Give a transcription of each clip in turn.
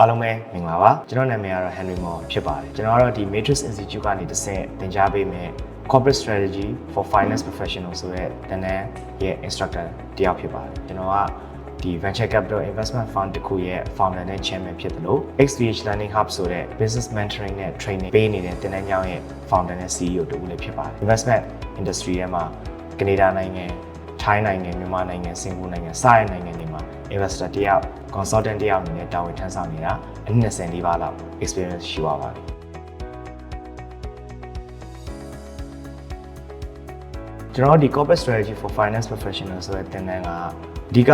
အားလုံးပဲမင်္ဂလာပါကျွန်တော်နာမည်ကတော့ Henry Mo ဖြစ်ပါတယ်ကျွန်တော်ကတော့ဒီ Matrix Institute ကနေတစ်ဆင့်သင်ကြားပေးမယ် Corporate Strategy for Finance Professionals ဆိုတဲ့တန်းတန်းရဲ့ instructor တယောက်ဖြစ်ပါတယ်ကျွန်တော်ကဒီ Venture Capital Investment Fund တစ်ခုရဲ့ founder နဲ့ chairman ဖြစ်တယ်လို့ XVH Learning Hub ဆိုတဲ့ business mentoring နဲ့ training ပေးနေတဲ့တင်နန်းကျောင်းရဲ့ founder နဲ့ CEO တူလည်းဖြစ်ပါတယ် investment industry ထဲမှာကနေဒါနိုင်ငံထိုင်းနိုင်ငံမြန်မာနိုင်ငံစင်ကာပူနိုင်ငံစတဲ့နိုင်ငံတွေမှာ investor တယောက် consultant တယောက်အနေနဲ့တာဝန်ထမ်းဆောင်နေတာအနည်း20လေးပါလောက် experience ရှိပါပါတယ်ကျွန်တော်တို့ဒီ corporate strategy for finance professional ဆိုတဲ့သင်တန်းကအဓိက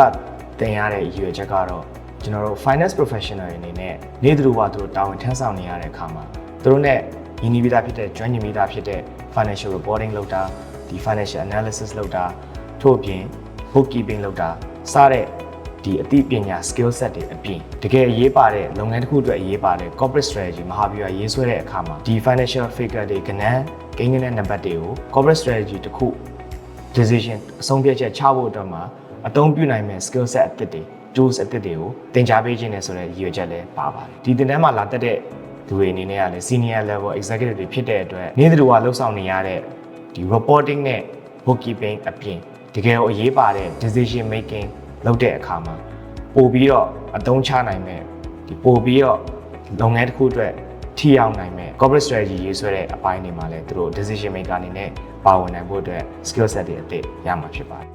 သင်ရတဲ့ရည်ရွယ်ချက်ကတော့ကျွန်တော်တို့ finance professional တွေအနေနဲ့နေ့သူတို့ဘာသူတို့တာဝန်ထမ်းဆောင်နေရတဲ့အခါမှာသူတို့ ਨੇ ရင်းနှီးပြီးသားဖြစ်တဲ့ကျွမ်းကျင်ပြီးသားဖြစ်တဲ့ financial reporting လုပ်တာဒီ financial analysis လုပ်တာထို့အပြင် bookkeeping လုပ်တာစတဲ့ ဒီအသိပညာ skill set တွေအပြင်တကယ်အရေးပါတဲ့လုပ်ငန်းတစ်ခုအတွက်အရေးပါတဲ့ corporate strategy မဟာဗျူဟာရေးဆွဲတဲ့အခါမှာဒီ financial figure တွေကဏ္ဍကိန်းဂဏန်းနံပါတ်တွေကို corporate strategy တစ်ခု decision အဆုံးဖြတ်ချက်ချဖို့အတွက်မှာအသုံးပြုနိုင်မဲ့ skill set အသစ်တွေ tools အသစ်တွေကိုသင်ကြားပေးခြင်းနဲ့ဆိုတဲ့ရည်ရွယ်ချက်လည်းပါပါတယ်ဒီသင်တန်းမှာလာတက်တဲ့သူတွေအနေနဲ့ကလည်း senior level executive တွေဖြစ်တဲ့အတွက်နေ့တူကလှုပ်ဆောင်နေရတဲ့ဒီ reporting နဲ့ bookkeeping အပြင်တကယ်ကိုအရေးပါတဲ့ decision making လုပ်တဲ့အခါမှာပို့ပြီးတော့အသုံးချနိုင်မဲ့ဒီပို့ပြီးတော့လုပ်ငန်းတစ်ခုအတွက်ထိရောက်နိုင်မဲ့ corporate strategy ရေးဆွဲတဲ့အပိုင်းတွေမှာလည်းသူတို့ decision maker အနေနဲ့ပါဝင်နိုင်ဖို့အတွက် skill set တွေအသစ်ရမှာဖြစ်ပါတယ်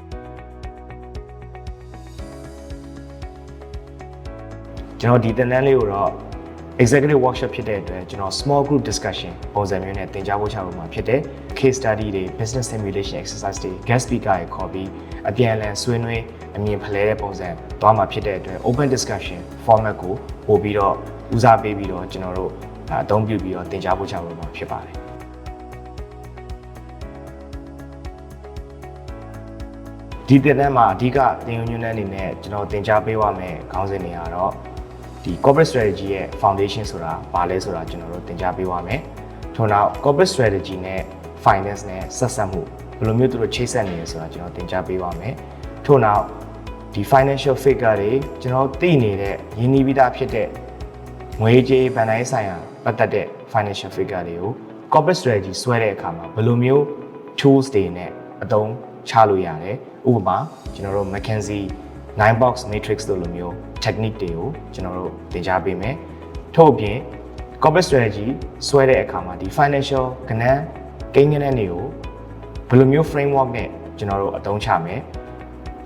ကျွန်တော်ဒီသင်တန်းလေးကိုတော့ executive workshop ဖြစ်တဲ့အတွက်ကျွန်တော် small group discussion ပုံစံမျိုးနဲ့သင်ကြားဖို့ချဖို့မှာဖြစ်တယ် case study တွေ business simulation exercise တွေ guest speaker တွေခေါ်ပြီးအပြန်အလှန်ဆွေးနွေးအမြင်ဖလှယ်တဲ့ပုံစံသွားမှာဖြစ်တဲ့အတွက် open discussion format ကိုပို့ပြီးတော့ဦးစားပေးပြီးတော့ကျွန်တော်တို့အသုံးပြုပြီးတော့သင်ကြားဖို့ချဖို့မှာဖြစ်ပါတယ်ဒီသင်တန်းမှာအဓိကသင်ယူညွှန်းတဲ့အနေနဲ့ကျွန်တော်သင်ကြားပေးရမယ့်ခေါင်းစဉ်တွေကတော့ ဒီ corporate strategy ရဲ့ foundation ဆိုတာဘာလဲဆိုတာကျွန်တော်တို့သင်ကြားပေးရမယ်။ထို့နောက် corporate strategy နဲ့ finance နဲ့ဆက်ဆက်မှုဘယ်လိုမျိုးသူတို့ချိတ်ဆက်နေလဲဆိုတာကျွန်တော်သင်ကြားပေးပါမယ်။ထို့နောက်ဒီ financial figure တွေကျွန်တော်သိနေတဲ့ရင်းနှီးပြီးသားဖြစ်တဲ့ငွေကြေးဗန်တိုင်းဆိုင်ရာပတ်သက်တဲ့ financial figure တွေကို corporate strategy ဆွဲတဲ့အခါမှာဘယ်လိုမျိုး tools တွေနဲ့အသုံးချလို့ရတယ်။ဥပမာကျွန်တော်တို့ McKinsey 9 box matrix တို့လိုမျိုး technique တွေကိုကျွန်တော်တို့သင်ကြားပေးမယ်။ထို့အပြင် corporate strategy ဆွဲတဲ့အခါမှာဒီ financial ကဏ္ဍကိန်းဂဏန်းတွေကိုဘယ်လိုမျိုး framework နဲ့ကျွန်တော်တို့အသုံးချမယ်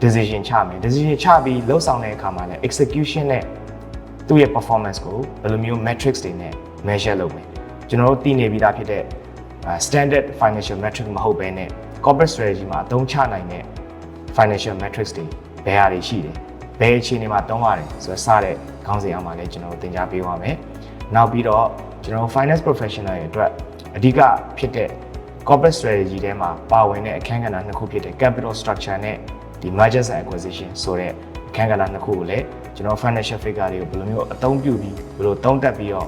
decision ချမယ် decision ချပြီးလှုပ်ဆောင်တဲ့အခါမှာလည်း execution နဲ့သူ့ရဲ့ performance ကိုဘယ်လိုမျိုး metrics တွေနဲ့ measure လုပ်မယ်ကျွန်တော်တို့သိနေပြီးသားဖြစ်တဲ့ standard financial metric မဟုတ်ဘဲနဲ့ corporate strategy မှာအသုံးချနိုင်တဲ့ financial metrics တွေ ဘယ်ဟာတွေရှိတယ်ဘယ်အခြေအနေမှာသုံးရတယ်ဆိုတော့စတဲ့ခေါင်းစဉ်အောက်မှာလည်းကျွန်တော်တို့သင်ကြားပေးပါမယ်နောက်ပြီးတော့ကျွန်တော် finance professional ရဲ့အတွက်အဓိကဖြစ်တဲ့ corporate strategy ထဲမှာပါဝင်တဲ့အခန်းကဏ္ဍနှစ်ခုဖြစ်တဲ့ capital structure နဲ့ဒီ mergers and acquisition ဆိုတဲ့အခန်းကဏ္ဍနှစ်ခုကိုလည်းကျွန်တော် financial figure တွေကိုဘယ်လိုမျိုးအသုံးပြုပြီးဘယ်လိုသုံးသပ်ပြီးတော့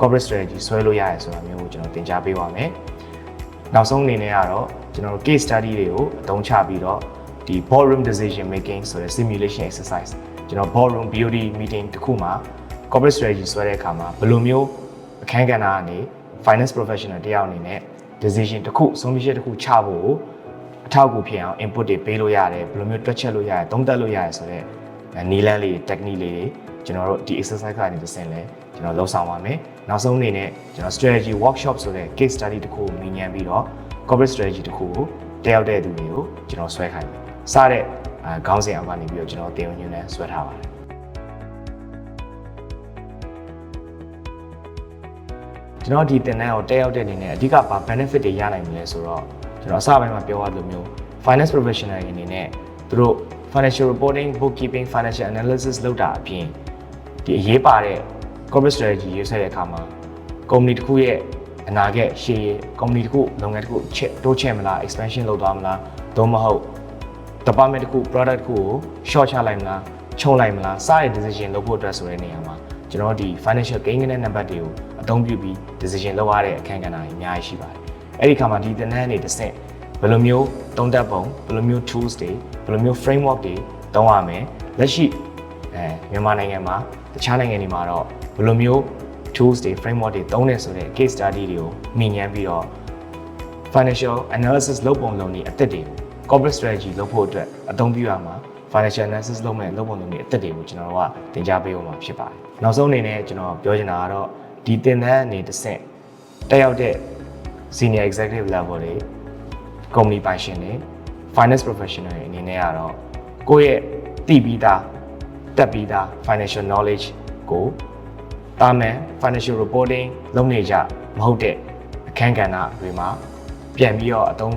corporate strategy ဆွဲလို့ရရဲဆိုတာမျိုးကိုကျွန်တော်သင်ကြားပေးပါမယ်နောက်ဆုံးအနေနဲ့ကတော့ကျွန်တော်တို့ case study တွေကိုအသုံးချပြီးတော့ ဒီ boardroom decision making ဆိုတဲ့ simulation exercise ကျွန်တော် boardroom BOD meeting တခုမှာ corporate strategy ဆွဲတဲ့အခါမှာဘယ်လိုမျိုးအခန်းကဏ္ဍကနေ finance professional တယောက်အနေနဲ့ decision တစ်ခုဆုံးဖြတ်ချက်တစ်ခုချဖို့အထောက်အကူဖြစ်အောင် input တွေပေးလို့ရတယ်ဘယ်လိုမျိုးတွက်ချက်လို့ရတယ်သုံးသပ်လို့ရတယ်ဆိုတော့နီလန်းလေး technique လေးတွေကျွန်တော်တို့ဒီ exercise ကနေတစ်ဆင့်လဲကျွန်တော်လှုပ်ဆောင်ပါမယ်နောက်ဆုံးအနေနဲ့ကျွန်တော် strategy workshop ဆိုတဲ့ case study တစ်ခုကိုမြင်ញ្ပြီးတော့ corporate strategy တစ်ခုကိုတက်ရောက်တဲ့သူတွေကိုကျွန်တော်ဆွဲခိုင်းတယ် စတဲ့ခေါင်းစဉ်အောက်ကနေပြီးတော့ကျွန်တော်တင်ဝင်ညွှန်းနဲ့ဆွဲထားပါတယ်ကျွန်တော်ဒီတင်တန်းကိုတက်ရောက်တဲ့အနေနဲ့အဓိကဘာ benefit တွေရနိုင်မလဲဆိုတော့ကျွန်တော်အစပိုင်းမှာပြောရလိုမျိုး finance professional တွေအနေနဲ့သူတို့ financial reporting bookkeeping financial analysis လုပ်တာအပြင်ဒီအရေးပါတဲ့ corporate strategy ရေးဆွဲတဲ့အခါမှာ company တစ်ခုရဲ့အနာဂတ်ရှေ့ရေး company တစ်ခုလုပ်ငန်းတစ်ခုချက်တိုးချဲ့မလား expansion လုပ်သွားမလားသို့မဟုတ် department တစ်ခု product တစ်ခုကို short ချလိုက်မလားချုံလိုက်မလားစတဲ့ decision လုပ်ဖို့အတွက်ဆိုတဲ့နေရာမှာကျွန်တော်ဒီ financial gain နဲ့ number တွေကိုအသုံးပြုပြီး decision လုပ်ရတဲ့အခန်းကဏ္ဍတွေအများကြီးရှိပါတယ်အဲ့ဒီခါမှာဒီသင်တန်းတွေတစ်ဆင့်ဘယ်လိုမျိုးသုံးသပ်ပုံဘယ်လိုမျိုး tools တွေဘယ်လိုမျိုး framework တွေသုံးရမယ်လက်ရှိအဲမြန်မာနိုင်ငံမှာတခြားနိုင်ငံတွေမှာတော့ဘယ်လိုမျိုး tools တွေ framework တွေသုံးနေဆိုတဲ့ case study တွေကိုမြင်ញ្ញမ်းပြီးတော့ financial analysis လုပ်ပုံလုပ်နည်းအသစ်တွေကို corporate strategy လုပ်ဖို့အတွက်အသုံးပြုရမှာ financial analysis လုပ်မဲ့လုပ်ပုံလုပ်နည်းအသစ်တွေကိုကျွန်တော်တို့ကသင်ကြားပေးဖို့မှာဖြစ်ပါတယ်။နောက်ဆုံးအနေနဲ့ကျွန်တော်ပြောချင်တာကတော့ဒီသင်တန်းအနေတစ်ဆင့်တက်ရောက်တဲ့ senior executive level တွေ company ပိုင်ရှင်တွေ finance professional တွေအနေနဲ့ကတော့ကိုယ့်ရဲ့တည်ပြီးသားတက်ပြီးသား financial knowledge ကိုတာမန် financial reporting လုပ်နေကြမဟုတ်တဲ့အခန်းကဏ္ဍတွေမှာပြန်ပြီးတော့အသုံး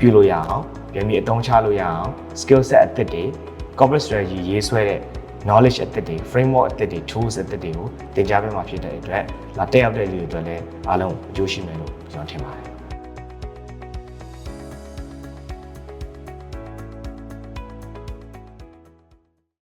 ပြုလို့ရအောင်ပြန်ပြီးအသုံးချလို့ရအောင် skill set အသစ်တွေ corporate strategy ရေးဆွဲတဲ့ knowledge အသစ်တွေ framework အသစ်တွေ tools အသစ်တွေကိုသင်ကြားပေးမှာဖြစ်တဲ့အတွက်လာတက်ရောက်တဲ့လူတွေအတွက်လည်းအားလုံးအကျိုးရှိမယ်လို့ကျွန်တော်ထင်ပါတယ်